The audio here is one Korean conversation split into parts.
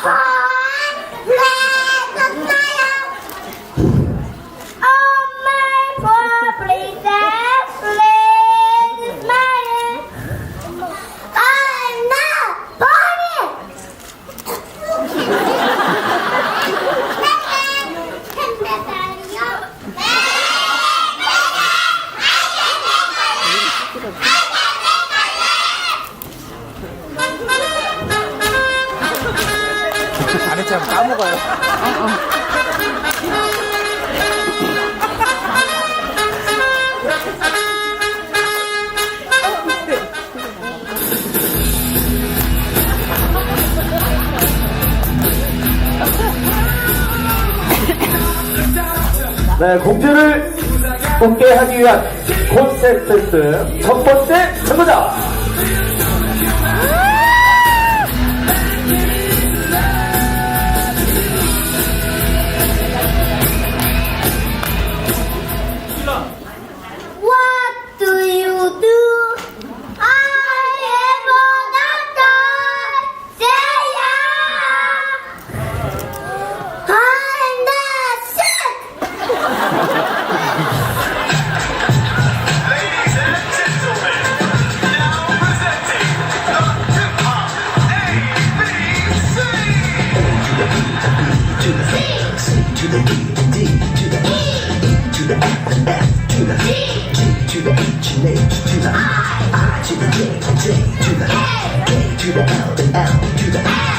Ha! 안 했지만 까먹어요. 네, 공주를 뽑게 하기 위한 콘셉트 첫 번째 참가자. To the D to D to the E to the F and F to the G to the H and H to the I I to the J J to the K to the L and L to the M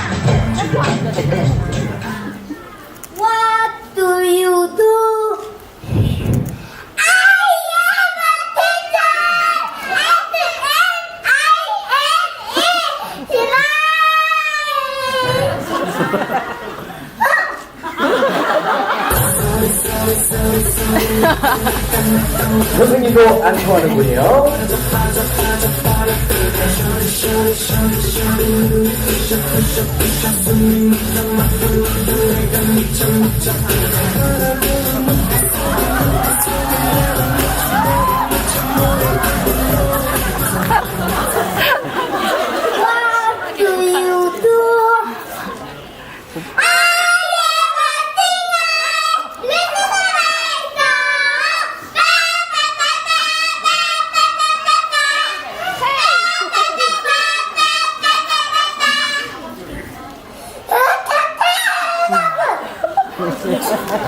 to the N and N 선생님도 안 좋아하는군요.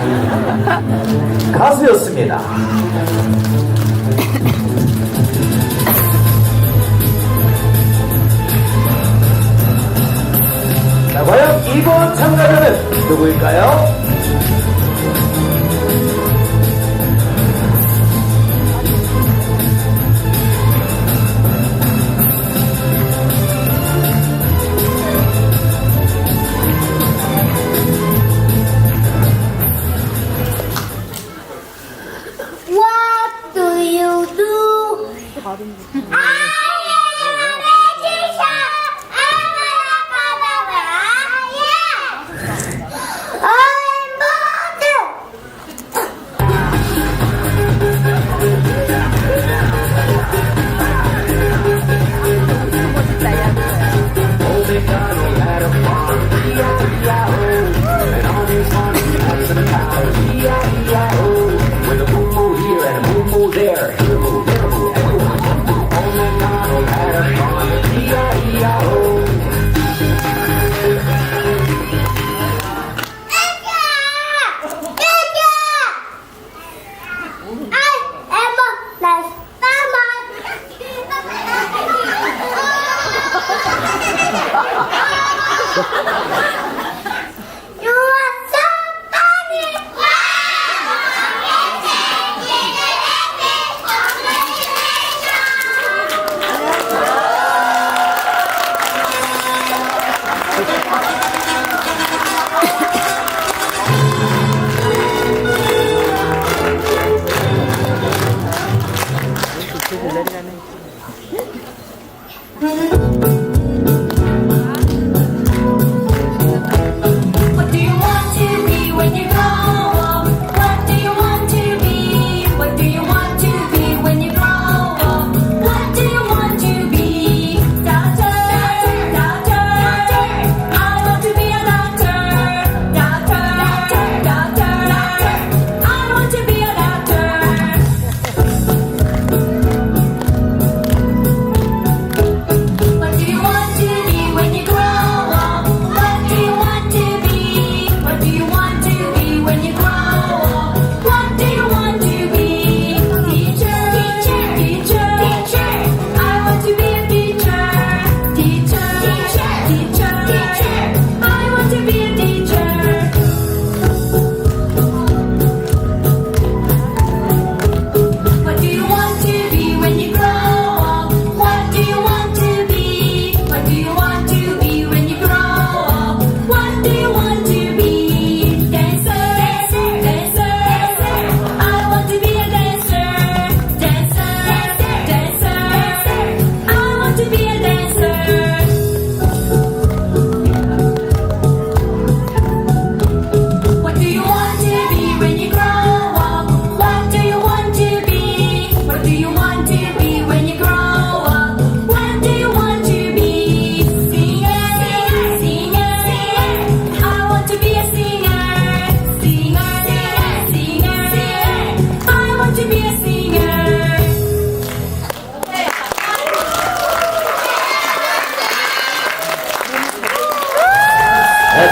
가수였습니다. 자, 과연 이번 참가자는 누구일까요? Do? I am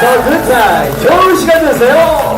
Time. 좋은 시간 되세요.